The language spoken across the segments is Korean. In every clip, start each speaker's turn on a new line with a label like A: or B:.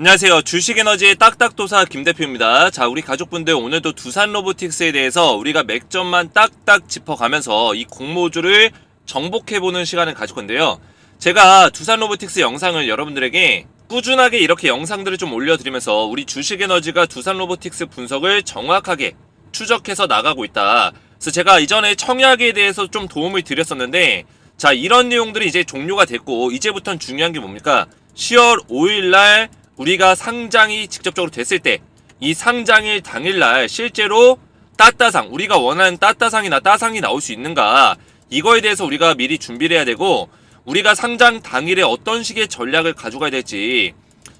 A: 안녕하세요. 주식에너지의 딱딱도사 김대표입니다. 자, 우리 가족분들 오늘도 두산 로보틱스에 대해서 우리가 맥점만 딱딱 짚어가면서 이 공모주를 정복해보는 시간을 가질 건데요. 제가 두산 로보틱스 영상을 여러분들에게 꾸준하게 이렇게 영상들을 좀 올려드리면서 우리 주식에너지가 두산 로보틱스 분석을 정확하게 추적해서 나가고 있다. 그래서 제가 이전에 청약에 대해서 좀 도움을 드렸었는데 자 이런 내용들이 이제 종료가 됐고 이제부터는 중요한 게 뭡니까 10월 5일 날 우리가 상장이 직접적으로 됐을 때 이 상장일 당일날 실제로 따따상 우리가 원하는 따따상이나 따상이 나올 수 있는가 이거에 대해서 우리가 미리 준비를 해야 되고 우리가 상장 당일에 어떤 식의 전략을 가져가야 될지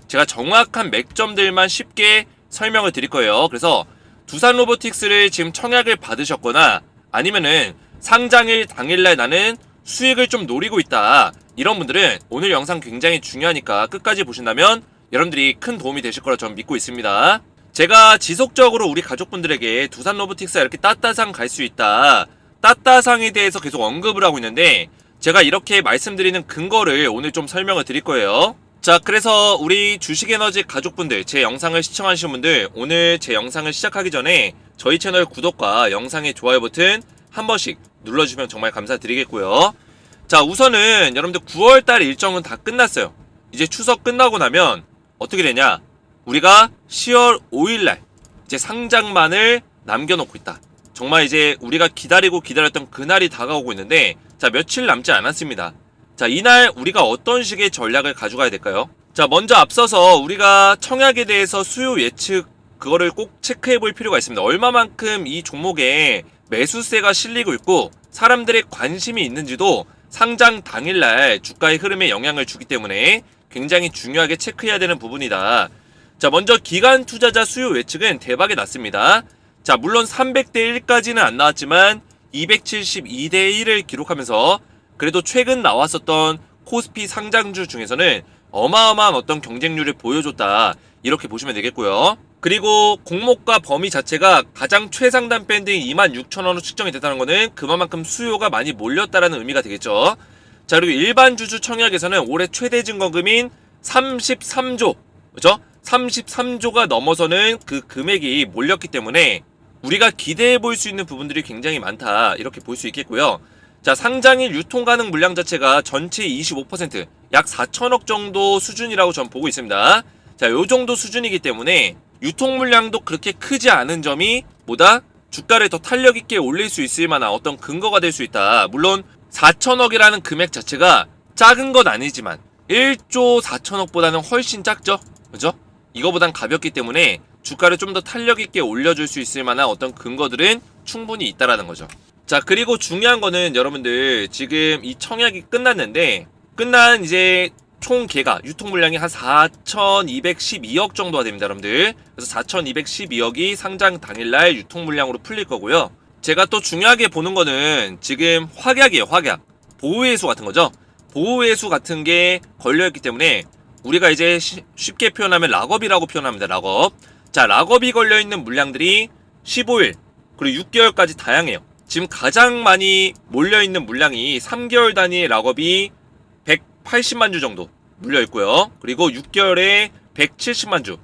A: 제가 정확한 맥점들만 쉽게 설명을 드릴 거예요. 그래서 두산 로보틱스를 지금 청약을 받으셨거나 아니면은 상장일 당일날 나는 수익을 좀 노리고 있다. 이런 분들은 오늘 영상 굉장히 중요하니까 끝까지 보신다면 여러분들이 큰 도움이 되실 거라 저는 믿고 있습니다. 제가 지속적으로 우리 가족분들에게 두산 로보틱스가 이렇게 따따상 갈 수 있다. 따따상에 대해서 계속 언급을 하고 있는데 제가 이렇게 말씀드리는 근거를 오늘 좀 설명을 드릴 거예요. 자, 그래서 우리 주식에너지 가족분들, 제 영상을 시청하시는 분들, 오늘 제 영상을 시작하기 전에 저희 채널 구독과 영상의 좋아요 버튼 한 번씩 눌러주시면 정말 감사드리겠고요. 자, 우선은 여러분들 9월달 일정은 다 끝났어요. 이제 추석 끝나고 나면 어떻게 되냐? 우리가 10월 5일날 이제 상장만을 남겨놓고 있다. 정말 이제 우리가 기다리고 기다렸던 그날이 다가오고 있는데 자 며칠 남지 않았습니다. 자 이날 우리가 어떤 식의 전략을 가져가야 될까요? 자 먼저 앞서서 우리가 청약에 대해서 수요 예측 그거를 꼭 체크해 볼 필요가 있습니다. 얼마만큼 이 종목에 매수세가 실리고 있고 사람들의 관심이 있는지도 상장 당일날 주가의 흐름에 영향을 주기 때문에 굉장히 중요하게 체크해야 되는 부분이다. 자, 먼저 기간 투자자 수요 예측은 대박이 났습니다. 자, 물론 300대 1까지는 안 나왔지만 272대 1을 기록하면서 그래도 최근 나왔었던 코스피 상장주 중에서는 어마어마한 어떤 경쟁률을 보여줬다. 이렇게 보시면 되겠고요. 그리고 공모가 범위 자체가 가장 최상단 밴딩 26,000원으로 측정이 됐다는 것은 그만큼 수요가 많이 몰렸다라는 의미가 되겠죠. 자, 그리고 일반 주주 청약에서는 올해 최대 증거금인 33조, 그죠? 33조가 넘어서는 그 금액이 몰렸기 때문에 우리가 기대해 볼 수 있는 부분들이 굉장히 많다. 이렇게 볼 수 있겠고요. 자, 상장일 유통 가능 물량 자체가 전체 25%, 약 4천억 정도 수준이라고 전 보고 있습니다. 자, 요 정도 수준이기 때문에 유통 물량도 그렇게 크지 않은 점이 뭐다? 주가를 더 탄력 있게 올릴 수 있을 만한 어떤 근거가 될 수 있다. 물론 4천억이라는 금액 자체가 작은 건 아니지만 1조 4천억보다는 훨씬 작죠. 그죠? 이거보단 가볍기 때문에 주가를 좀 더 탄력 있게 올려줄 수 있을 만한 어떤 근거들은 충분히 있다라는 거죠. 자, 그리고 중요한 거는 여러분들 지금 이 청약이 끝났는데 끝난 이제 총 개가 유통 물량이 한 4,212억 정도가 됩니다, 여러분들. 그래서 4,212억이 상장 당일날 유통 물량으로 풀릴 거고요. 제가 또 중요하게 보는 거는 지금 확약이에요, 확약. 보호회수 같은 거죠. 보호회수 같은 게 걸려있기 때문에 우리가 이제 시- 쉽게 표현하면 락업이라고 표현합니다, 락업. 자, 락업이 걸려있는 물량들이 15일, 그리고 6개월까지 다양해요. 지금 가장 많이 몰려있는 물량이 3개월 단위의 락업이 180만 주 정도 물려있고요. 그리고 6개월에 170만 주.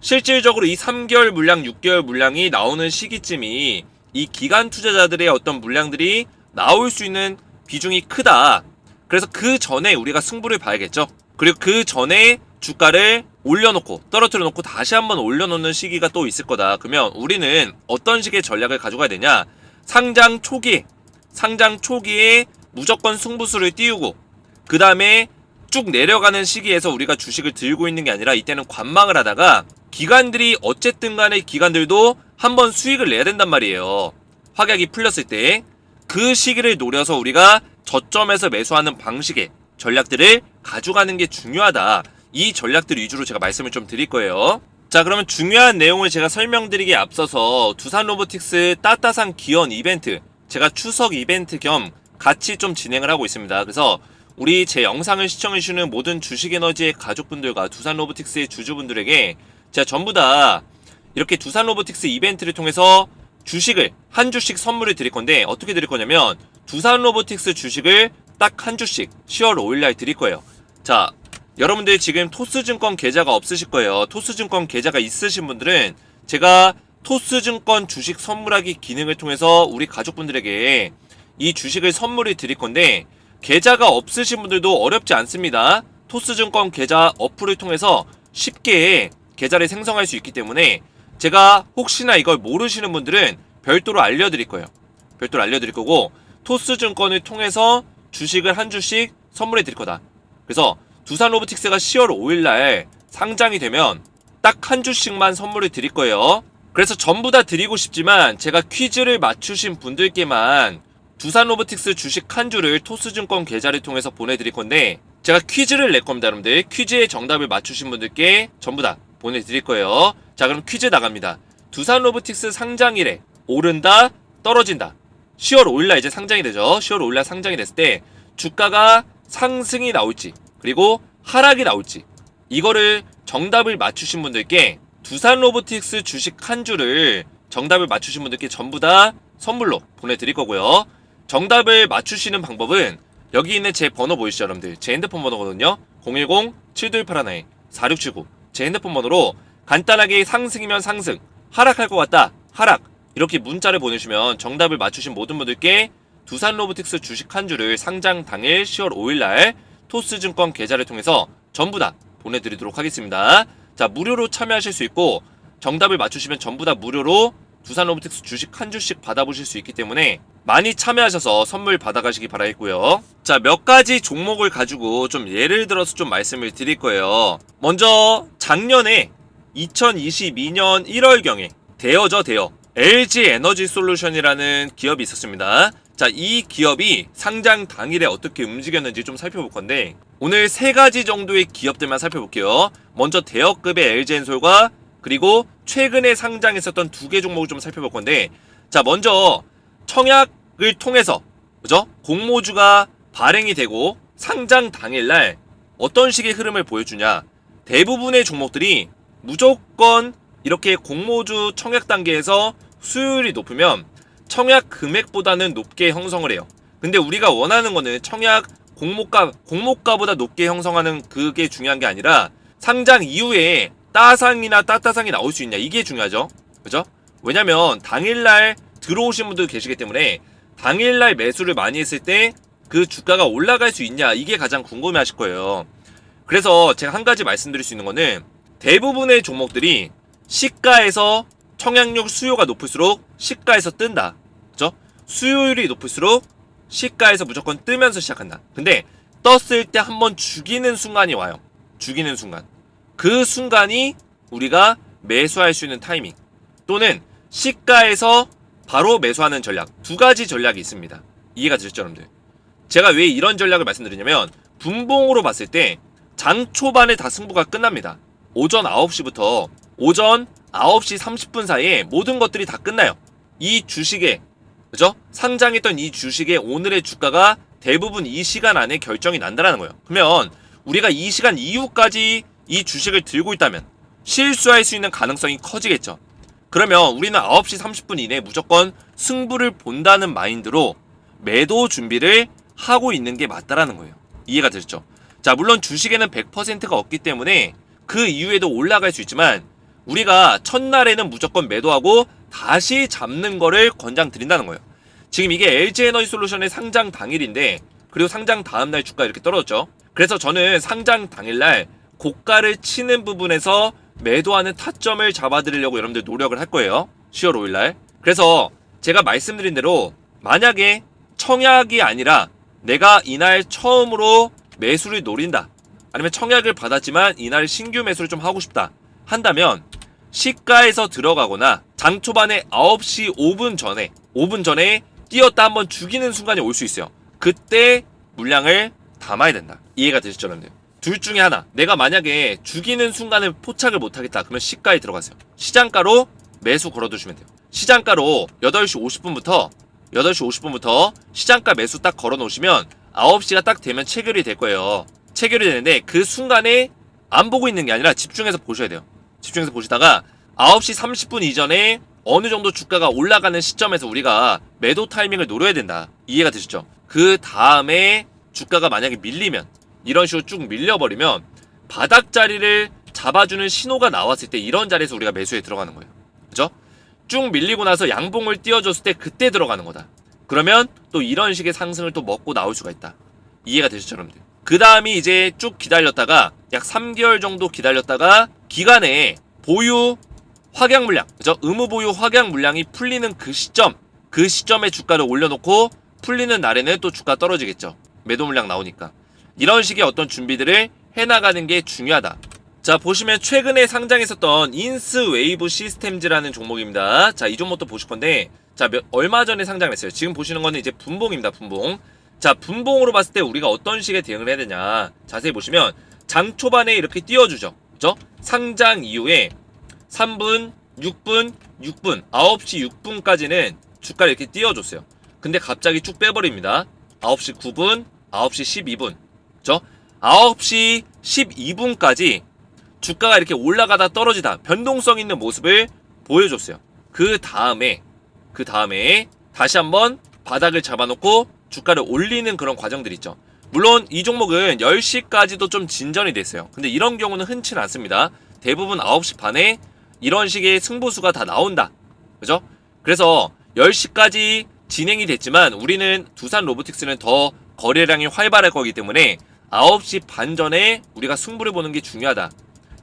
A: 실질적으로 이 3개월 물량, 6개월 물량이 나오는 시기쯤이 이 기간 투자자들의 어떤 물량들이 나올 수 있는 비중이 크다. 그래서 그 전에 우리가 승부를 봐야겠죠. 그리고 그 전에 주가를 올려놓고 떨어뜨려 놓고 다시 한번 올려놓는 시기가 또 있을 거다. 그러면 우리는 어떤 식의 전략을 가져가야 되냐? 상장 초기, 상장 초기에 무조건 승부수를 띄우고 그 다음에 쭉 내려가는 시기에서 우리가 주식을 들고 있는 게 아니라 이때는 관망을 하다가 기관들이 어쨌든 간에 기관들도 한번 수익을 내야 된단 말이에요. 확약이 풀렸을 때 그 시기를 노려서 우리가 저점에서 매수하는 방식의 전략들을 가져가는 게 중요하다. 이 전략들 위주로 제가 말씀을 좀 드릴 거예요. 자, 그러면 중요한 내용을 제가 설명드리기에 앞서서 두산 로보틱스 따따상 기원 이벤트 제가 추석 이벤트 겸 같이 좀 진행을 하고 있습니다. 그래서 우리 제 영상을 시청해주시는 모든 주식에너지의 가족분들과 두산 로보틱스의 주주분들에게 제가 전부 다 이렇게 두산 로보틱스 이벤트를 통해서 주식을 한 주씩 선물을 드릴 건데 어떻게 드릴 거냐면 두산 로보틱스 주식을 딱 한 주씩 10월 5일 날 드릴 거예요. 자, 여러분들 지금 토스증권 계좌가 없으실 거예요. 토스증권 계좌가 있으신 분들은 제가 토스증권 주식 선물하기 기능을 통해서 우리 가족분들에게 이 주식을 선물을 드릴 건데 계좌가 없으신 분들도 어렵지 않습니다. 토스증권 계좌 어플을 통해서 쉽게 계좌를 생성할 수 있기 때문에 제가 혹시나 이걸 모르시는 분들은 별도로 알려드릴 거예요. 별도로 알려드릴 거고 토스증권을 통해서 주식을 한 주씩 선물해 드릴 거다. 그래서 두산 로보틱스가 10월 5일 날 상장이 되면 딱 한 주씩만 선물을 드릴 거예요. 그래서 전부 다 드리고 싶지만 제가 퀴즈를 맞추신 분들께만 두산 로보틱스 주식 한 주를 토스증권 계좌를 통해서 보내드릴 건데 제가 퀴즈를 낼 겁니다, 여러분들. 퀴즈의 정답을 맞추신 분들께 전부 다 보내드릴 거예요. 자, 그럼 퀴즈 나갑니다. 두산 로보틱스 상장일에 오른다, 떨어진다. 10월 5일날 이제 상장이 되죠. 10월 5일날 상장이 됐을 때 주가가 상승이 나올지 그리고 하락이 나올지 이거를 정답을 맞추신 분들께 두산 로보틱스 주식 한 주를 정답을 맞추신 분들께 전부 다 선물로 보내드릴 거고요. 정답을 맞추시는 방법은 여기 있는 제 번호 보이시죠 여러분들 제 핸드폰 번호거든요 010-7281-4679 제 핸드폰 번호로 간단하게 상승이면 상승 하락할 것 같다 하락 이렇게 문자를 보내주시면 정답을 맞추신 모든 분들께 두산 로보틱스 주식 한 주를 상장 당일 10월 5일날 토스증권 계좌를 통해서 전부 다 보내드리도록 하겠습니다. 자 무료로 참여하실 수 있고 정답을 맞추시면 전부 다 무료로 두산 로보틱스 주식 한 주씩 받아보실 수 있기 때문에 많이 참여하셔서 선물 받아가시기 바라겠고요. 자, 몇 가지 종목을 가지고 좀 예를 들어서 좀 말씀을 드릴 거예요. 먼저 작년에 2022년 1월경에 대여죠, 대여. LG 에너지 솔루션이라는 기업이 있었습니다. 자, 이 기업이 상장 당일에 어떻게 움직였는지 좀 살펴볼 건데 오늘 세 가지 정도의 기업들만 살펴볼게요. 먼저 대여급의 LG엔솔과 그리고 최근에 상장했었던 두 개 종목을 좀 살펴볼 건데 자, 먼저 청약을 통해서 그죠? 공모주가 발행이 되고 상장 당일날 어떤 식의 흐름을 보여주냐? 대부분의 종목들이 무조건 이렇게 공모주 청약 단계에서 수요율이 높으면 청약 금액보다는 높게 형성을 해요. 근데 우리가 원하는 거는 청약 공모가 공모가보다 높게 형성하는 그게 중요한 게 아니라 상장 이후에 따상이나 따따상이 나올 수 있냐 이게 중요하죠. 그죠? 왜냐면 당일날 들어오신 분들 계시기 때문에 당일날 매수를 많이 했을 때 그 주가가 올라갈 수 있냐 이게 가장 궁금해 하실 거예요. 그래서 제가 한 가지 말씀드릴 수 있는 거는 대부분의 종목들이 시가에서 청약력 수요가 높을수록 시가에서 뜬다. 그죠? 수요율이 높을수록 시가에서 무조건 뜨면서 시작한다. 근데 떴을 때 한 번 죽이는 순간이 와요. 죽이는 순간. 그 순간이 우리가 매수할 수 있는 타이밍. 또는 시가에서 바로 매수하는 전략. 두 가지 전략이 있습니다. 이해가 되셨죠, 여러분들? 제가 왜 이런 전략을 말씀드리냐면 분봉으로 봤을 때 장 초반에 다 승부가 끝납니다. 오전 9시부터 오전 9시 30분 사이에 모든 것들이 다 끝나요. 이 주식에 그죠? 상장했던 이 주식의 오늘의 주가가 대부분 이 시간 안에 결정이 난다라는 거예요. 그러면 우리가 이 시간 이후까지 이 주식을 들고 있다면 실수할 수 있는 가능성이 커지겠죠. 그러면 우리는 9시 30분 이내에 무조건 승부를 본다는 마인드로 매도 준비를 하고 있는 게 맞다라는 거예요. 이해가 되셨죠? 자, 물론 주식에는 100%가 없기 때문에 그 이후에도 올라갈 수 있지만 우리가 첫날에는 무조건 매도하고 다시 잡는 거를 권장 드린다는 거예요. 지금 이게 LG 에너지 솔루션의 상장 당일인데 그리고 상장 다음날 주가 이렇게 떨어졌죠. 그래서 저는 상장 당일날 고가를 치는 부분에서 매도하는 타점을 잡아드리려고 여러분들 노력을 할 거예요. 10월 5일날. 그래서 제가 말씀드린 대로 만약에 청약이 아니라 내가 이날 처음으로 매수를 노린다. 아니면 청약을 받았지만 이날 신규 매수를 좀 하고 싶다. 한다면 시가에서 들어가거나 장 초반에 9시 5분 전에 5분 전에 뛰었다 한번 죽이는 순간이 올 수 있어요. 그때 물량을 담아야 된다. 이해가 되셨죠, 여러분들? 둘 중에 하나. 내가 만약에 죽이는 순간을 포착을 못하겠다. 그러면 시가에 들어가세요. 시장가로 매수 걸어두시면 돼요. 시장가로 8시 50분부터 8시 50분부터 시장가 매수 딱 걸어 놓으시면 9시가 딱 되면 체결이 될 거예요. 체결이 되는데 그 순간에 안 보고 있는 게 아니라 집중해서 보셔야 돼요. 집중해서 보시다가 9시 30분 이전에 어느 정도 주가가 올라가는 시점에서 우리가 매도 타이밍을 노려야 된다. 이해가 되시죠? 그 다음에 주가가 만약에 밀리면 이런 식으로 쭉 밀려버리면 바닥 자리를 잡아주는 신호가 나왔을 때 이런 자리에서 우리가 매수에 들어가는 거예요. 그죠? 쭉 밀리고 나서 양봉을 띄워줬을 때 그때 들어가는 거다. 그러면 또 이런 식의 상승을 또 먹고 나올 수가 있다. 이해가 되셨죠, 여러분들? 그 다음이 이제 쭉 기다렸다가 약 3개월 정도 기다렸다가 기간에 보유 확약 물량, 그죠? 의무 보유 확약 물량이 풀리는 그 시점, 그 시점에 주가를 올려놓고 풀리는 날에는 또 주가 떨어지겠죠. 매도 물량 나오니까. 이런 식의 어떤 준비들을 해나가는 게 중요하다. 자, 보시면 최근에 상장했었던 인스웨이브 시스템즈라는 종목입니다. 자, 이 종목도 보실 건데, 자, 몇, 얼마 전에 상장했어요. 지금 보시는 거는 이제 분봉입니다, 분봉. 자, 분봉으로 봤을 때 우리가 어떤 식의 대응을 해야 되냐. 자세히 보시면, 장 초반에 이렇게 띄워주죠. 그죠? 상장 이후에 3분, 6분, 6분, 9시 6분까지는 주가를 이렇게 띄워줬어요. 근데 갑자기 쭉 빼버립니다. 9시 9분, 9시 12분. 그죠? 9시 12분까지 주가가 이렇게 올라가다 떨어지다 변동성 있는 모습을 보여줬어요. 그 다음에 그 다음에 다시 한번 바닥을 잡아놓고 주가를 올리는 그런 과정들 있죠. 물론 이 종목은 10시까지도 좀 진전이 됐어요. 근데 이런 경우는 흔치는 않습니다. 대부분 9시 반에 이런 식의 승부수가 다 나온다. 그죠? 그래서 10시까지 진행이 됐지만 우리는 두산 로보틱스는 더 거래량이 활발할 거기 때문에 9시 반 전에 우리가 승부를 보는 게 중요하다.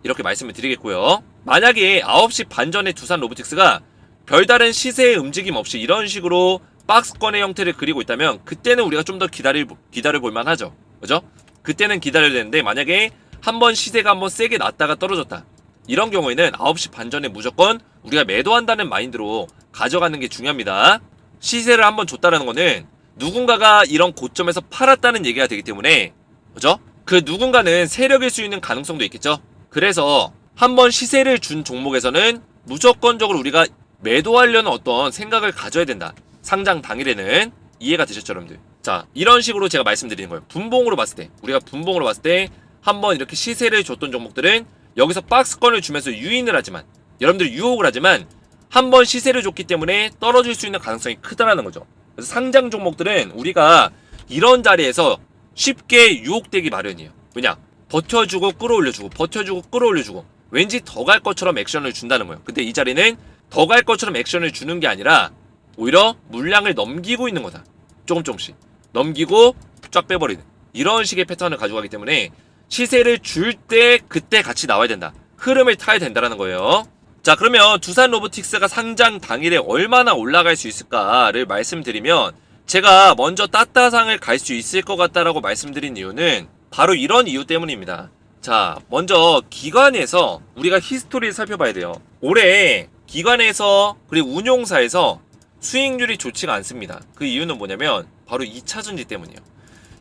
A: 이렇게 말씀을 드리겠고요. 만약에 9시 반 전에 두산 로보틱스가 별다른 시세의 움직임 없이 이런 식으로 박스권의 형태를 그리고 있다면 그때는 우리가 좀 더 기다릴 기다려 볼 만 하죠. 그죠? 그때는 기다려야 되는데 만약에 한 번 시세가 한 번 세게 났다가 떨어졌다. 이런 경우에는 9시 반 전에 무조건 우리가 매도한다는 마인드로 가져가는 게 중요합니다. 시세를 한번 줬다라는 거는 누군가가 이런 고점에서 팔았다는 얘기가 되기 때문에 그죠? 그 누군가는 세력일 수 있는 가능성도 있겠죠. 그래서 한번 시세를 준 종목에서는 무조건적으로 우리가 매도하려는 어떤 생각을 가져야 된다. 상장 당일에는 이해가 되셨죠, 여러분들? 자, 이런 식으로 제가 말씀드리는 거예요. 분봉으로 봤을 때, 우리가 분봉으로 봤을 때 한번 이렇게 시세를 줬던 종목들은 여기서 박스권을 주면서 유인을 하지만 여러분들 유혹을 하지만 한번 시세를 줬기 때문에 떨어질 수 있는 가능성이 크다라는 거죠. 그래서 상장 종목들은 우리가 이런 자리에서 쉽게 유혹되기 마련이에요. 왜냐? 버텨주고 끌어올려주고 버텨주고 끌어올려주고 왠지 더 갈 것처럼 액션을 준다는 거예요. 근데 이 자리는 더 갈 것처럼 액션을 주는 게 아니라 오히려 물량을 넘기고 있는 거다. 조금 조금씩 넘기고 쫙 빼버리는 이런 식의 패턴을 가져가기 때문에 시세를 줄 때 그때 같이 나와야 된다. 흐름을 타야 된다라는 거예요. 자 그러면 두산 로보틱스가 상장 당일에 얼마나 올라갈 수 있을까를 말씀드리면 제가 먼저 따따상을 갈 수 있을 것 같다라고 말씀드린 이유는 바로 이런 이유 때문입니다. 자, 먼저 기관에서 우리가 히스토리를 살펴봐야 돼요. 올해 기관에서 그리고 운용사에서 수익률이 좋지가 않습니다. 그 이유는 뭐냐면 바로 2차 전지 때문이에요.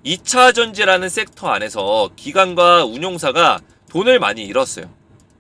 A: 2차 전지라는 섹터 안에서 기관과 운용사가 돈을 많이 잃었어요.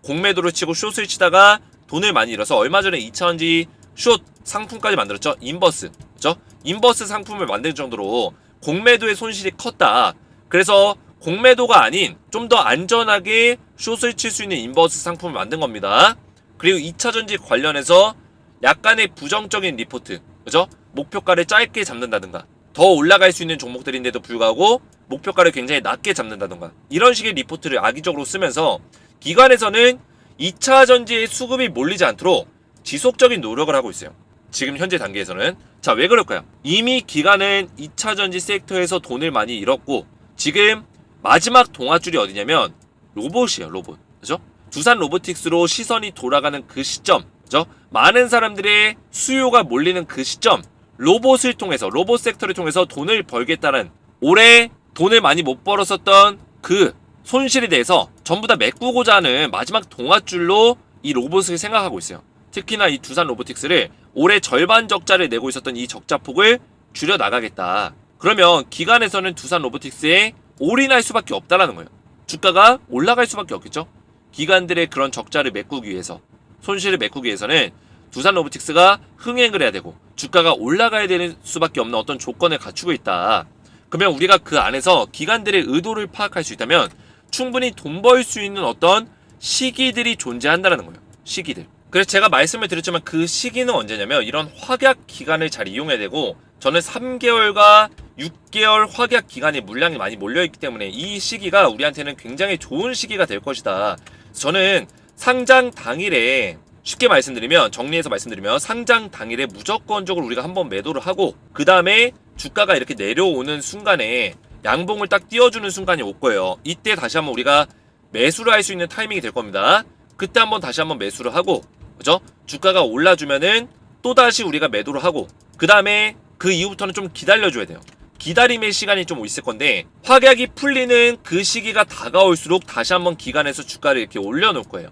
A: 공매도를 치고 숏을 치다가 돈을 많이 잃어서 얼마 전에 2차 전지 숏 상품까지 만들었죠. 인버스. 그죠? 인버스 상품을 만들 정도로 공매도의 손실이 컸다. 그래서 공매도가 아닌 좀 더 안전하게 숏을 칠 수 있는 인버스 상품을 만든 겁니다. 그리고 2차 전지 관련해서 약간의 부정적인 리포트, 그죠? 목표가를 짧게 잡는다든가, 더 올라갈 수 있는 종목들인데도 불구하고 목표가를 굉장히 낮게 잡는다든가, 이런 식의 리포트를 악의적으로 쓰면서 기관에서는 2차 전지의 수급이 몰리지 않도록 지속적인 노력을 하고 있어요. 지금 현재 단계에서는. 자, 왜 그럴까요? 이미 기관은 2차 전지 섹터에서 돈을 많이 잃었고, 지금 마지막 동아줄이 어디냐면 로봇이에요, 로봇. 그죠? 두산 로보틱스로 시선이 돌아가는 그 시점, 그죠? 많은 사람들의 수요가 몰리는 그 시점, 로봇을 통해서, 로봇 섹터를 통해서 돈을 벌겠다는 올해 돈을 많이 못 벌었었던 그 손실에 대해서 전부 다 메꾸고자 하는 마지막 동아줄로 이 로봇을 생각하고 있어요. 특히나 이 두산 로보틱스를 올해 절반 적자를 내고 있었던 이 적자폭을 줄여 나가겠다. 그러면 기관에서는 두산 로보틱스에 올인할 수밖에 없다라는 거예요. 주가가 올라갈 수밖에 없겠죠. 기관들의 그런 적자를 메꾸기 위해서 손실을 메꾸기 위해서는 두산 로보틱스가 흥행을 해야 되고 주가가 올라가야 되는 수밖에 없는 어떤 조건을 갖추고 있다. 그러면 우리가 그 안에서 기관들의 의도를 파악할 수 있다면 충분히 돈 벌 수 있는 어떤 시기들이 존재한다는 거예요. 시기들. 그래서 제가 말씀을 드렸지만 그 시기는 언제냐면 이런 확약 기간을 잘 이용해야 되고 저는 3개월과 6개월 확약 기간에 물량이 많이 몰려있기 때문에 이 시기가 우리한테는 굉장히 좋은 시기가 될 것이다. 저는 상장 당일에 쉽게 말씀드리면 정리해서 말씀드리면 상장 당일에 무조건적으로 우리가 한번 매도를 하고 그 다음에 주가가 이렇게 내려오는 순간에 양봉을 딱 띄워주는 순간이 올 거예요. 이때 다시 한번 우리가 매수를 할 수 있는 타이밍이 될 겁니다. 그때 한번 다시 한번 매수를 하고 그죠? 주가가 올라주면은 또 다시 우리가 매도를 하고 그 다음에 그 이후부터는 좀 기다려줘야 돼요. 기다림의 시간이 좀 있을 건데 확약이 풀리는 그 시기가 다가올수록 다시 한번 기간에서 주가를 이렇게 올려놓을 거예요.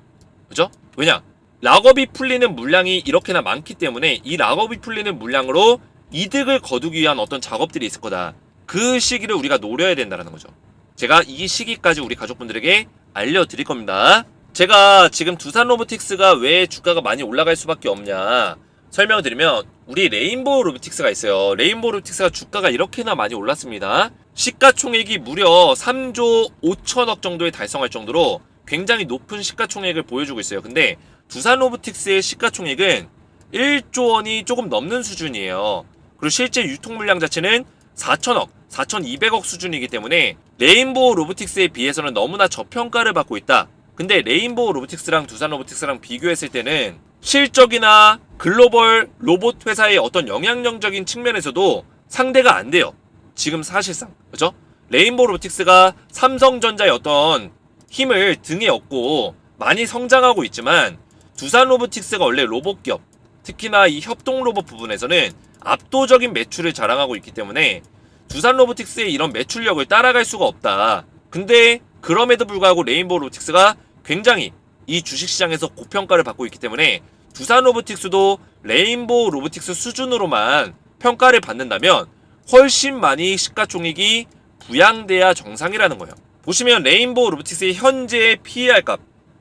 A: 그죠? 왜냐? 락업이 풀리는 물량이 이렇게나 많기 때문에 이 락업이 풀리는 물량으로 이득을 거두기 위한 어떤 작업들이 있을 거다. 그 시기를 우리가 노려야 된다는 거죠. 제가 이 시기까지 우리 가족분들에게 알려드릴 겁니다. 제가 지금 두산 로보틱스가 왜 주가가 많이 올라갈 수밖에 없냐 설명을 드리면 우리 레인보우 로보틱스가 있어요. 레인보우 로보틱스가 주가가 이렇게나 많이 올랐습니다. 시가총액이 무려 3조 5천억 정도에 달성할 정도로 굉장히 높은 시가총액을 보여주고 있어요. 근데 두산 로보틱스의 시가총액은 1조 원이 조금 넘는 수준이에요. 그리고 실제 유통 물량 자체는 4천억, 4,200억 수준이기 때문에 레인보우 로보틱스에 비해서는 너무나 저평가를 받고 있다. 근데 레인보우 로보틱스랑 두산 로보틱스랑 비교했을 때는 실적이나 글로벌 로봇 회사의 어떤 영향력적인 측면에서도 상대가 안 돼요. 지금 사실상. 그죠? 레인보우 로보틱스가 삼성전자의 어떤 힘을 등에 업고 많이 성장하고 있지만 두산 로보틱스가 원래 로봇 기업, 특히나 이 협동 로봇 부분에서는 압도적인 매출을 자랑하고 있기 때문에 두산 로보틱스의 이런 매출력을 따라갈 수가 없다. 근데 그럼에도 불구하고 레인보우 로보틱스가 굉장히 이 주식시장에서 고평가를 받고 있기 때문에 두산 로보틱스도 레인보우 로보틱스 수준으로만 평가를 받는다면 훨씬 많이 시가총액이 부양돼야 정상이라는 거예요. 보시면 레인보우 로보틱스의 현재 PER 값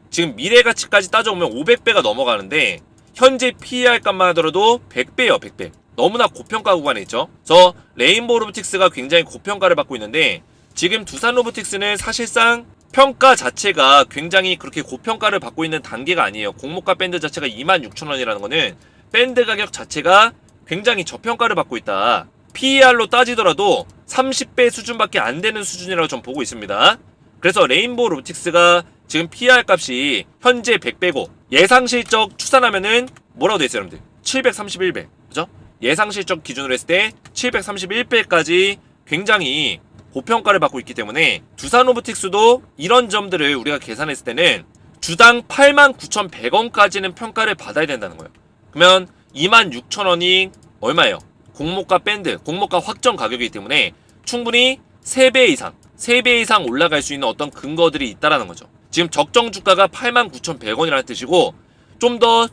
A: 지금 미래 가치까지 따져보면 500배가 넘어가는데 현재 PER 값만 하더라도 100배예요, 100배. 너무나 고평가 구간에 있죠. 그래서 레인보우 로보틱스가 굉장히 고평가를 받고 있는데 지금 두산 로보틱스는 사실상 평가 자체가 굉장히 그렇게 고평가를 받고 있는 단계가 아니에요. 공모가 밴드 자체가 26,000원이라는 거는 밴드 가격 자체가 굉장히 저평가를 받고 있다. PER로 따지더라도 30배 수준밖에 안 되는 수준이라고 좀 보고 있습니다. 그래서 레인보우 로보틱스가 지금 PER 값이 현재 100배고 예상 실적 추산하면은 뭐라고 돼 있어요, 여러분들? 731배. 그죠? 예상 실적 기준으로 했을 때 731배까지 굉장히 고평가를 받고 있기 때문에 두산 로보틱스도 이런 점들을 우리가 계산했을 때는 주당 89,100원까지는 평가를 받아야 된다는 거예요. 그러면 26,000원이 얼마예요? 공모가 밴드, 공모가 확정 가격이기 때문에 충분히 3배 이상, 3배 이상 올라갈 수 있는 어떤 근거들이 있다라는 거죠. 지금 적정 주가가 89,100원이라는 뜻이고 좀 더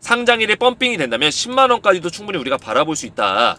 A: 상장일에 펌핑이 된다면 10만 원까지도 충분히 우리가 바라볼 수 있다.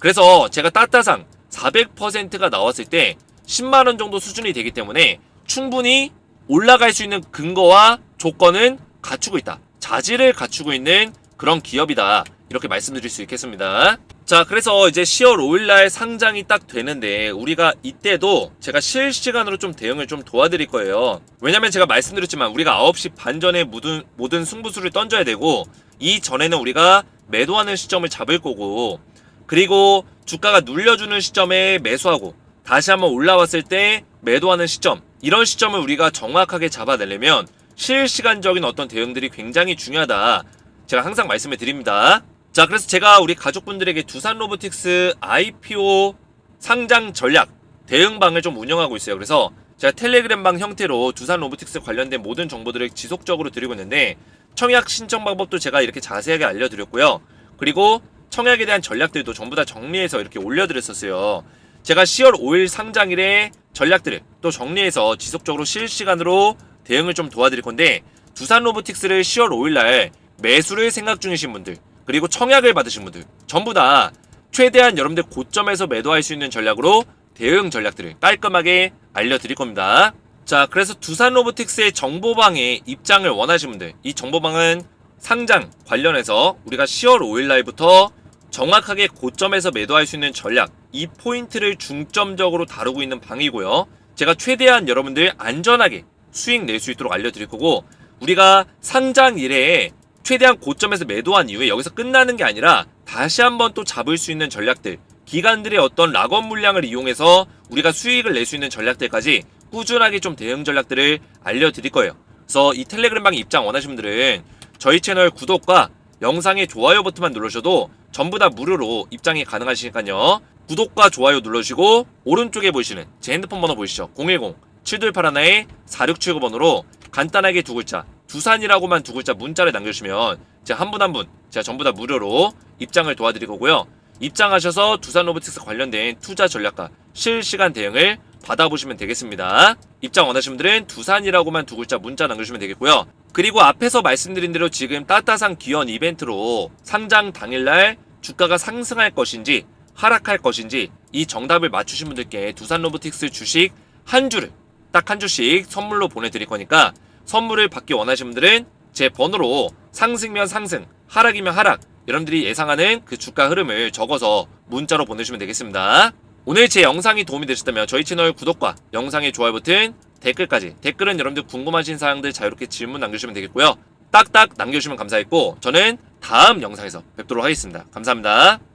A: 그래서 제가 따따상 400%가 나왔을 때 10만 원 정도 수준이 되기 때문에 충분히 올라갈 수 있는 근거와 조건은 갖추고 있다. 자질을 갖추고 있는 그런 기업이다. 이렇게 말씀드릴 수 있겠습니다. 자, 그래서 이제 10월 5일날 상장이 딱 되는데 우리가 이때도 제가 실시간으로 좀 대응을 좀 도와드릴 거예요. 왜냐면 제가 말씀드렸지만 우리가 9시 반 전에 모든, 모든 승부수를 던져야 되고 이 전에는 우리가 매도하는 시점을 잡을 거고 그리고 주가가 눌려주는 시점에 매수하고 다시 한번 올라왔을 때 매도하는 시점 이런 시점을 우리가 정확하게 잡아내려면 실시간적인 어떤 대응들이 굉장히 중요하다. 제가 항상 말씀을 드립니다. 자, 그래서 제가 우리 가족분들에게 두산 로보틱스 IPO 상장 전략 대응방을 좀 운영하고 있어요. 그래서 제가 텔레그램방 형태로 두산 로보틱스 관련된 모든 정보들을 지속적으로 드리고 있는데 청약 신청 방법도 제가 이렇게 자세하게 알려드렸고요. 그리고 청약에 대한 전략들도 전부 다 정리해서 이렇게 올려드렸었어요. 제가 10월 5일 상장일에 전략들을 또 정리해서 지속적으로 실시간으로 대응을 좀 도와드릴 건데 두산 로보틱스를 10월 5일날 매수를 생각 중이신 분들 그리고 청약을 받으신 분들 전부 다 최대한 여러분들 고점에서 매도할 수 있는 전략으로 대응 전략들을 깔끔하게 알려드릴 겁니다. 자, 그래서 두산 로보틱스의 정보방에 입장을 원하시는 분들, 이 정보방은 상장 관련해서 우리가 10월 5일 날부터 정확하게 고점에서 매도할 수 있는 전략, 이 포인트를 중점적으로 다루고 있는 방이고요. 제가 최대한 여러분들 안전하게 수익 낼 수 있도록 알려드릴 거고, 우리가 상장 이래에 최대한 고점에서 매도한 이후에 여기서 끝나는 게 아니라 다시 한번 또 잡을 수 있는 전략들, 기관들의 어떤 락업 물량을 이용해서 우리가 수익을 낼 수 있는 전략들까지 꾸준하게 좀 대응 전략들을 알려드릴 거예요. 그래서 이 텔레그램 방에 입장 원하시는 분들은 저희 채널 구독과 영상의 좋아요 버튼만 누르셔도 전부 다 무료로 입장이 가능하시니까요. 구독과 좋아요 눌러주시고 오른쪽에 보이시는 제 핸드폰 번호 보이시죠? 010-7281의 4679번으로 간단하게 두 글자 두산이라고만 두 글자 문자를 남겨주시면 제가 한 분 한 분 제가 전부 다 무료로 입장을 도와드릴 거고요. 입장하셔서 두산 로보틱스 관련된 투자 전략과 실시간 대응을 받아보시면 되겠습니다. 입장 원하시는 분들은 두산이라고만 두 글자 문자 남겨주시면 되겠고요. 그리고 앞에서 말씀드린 대로 지금 따따상 기원 이벤트로 상장 당일날 주가가 상승할 것인지 하락할 것인지 이 정답을 맞추신 분들께 두산 로보틱스 주식 한 주를 딱 한 주씩 선물로 보내드릴 거니까 선물을 받기 원하시는 분들은 제 번호로 상승면 상승, 하락이면 하락 여러분들이 예상하는 그 주가 흐름을 적어서 문자로 보내주시면 되겠습니다. 오늘 제 영상이 도움이 되셨다면 저희 채널 구독과 영상의 좋아요 버튼, 댓글까지 댓글은 여러분들 궁금하신 사항들 자유롭게 질문 남겨주시면 되겠고요. 딱딱 남겨주시면 감사했고 저는 다음 영상에서 뵙도록 하겠습니다. 감사합니다.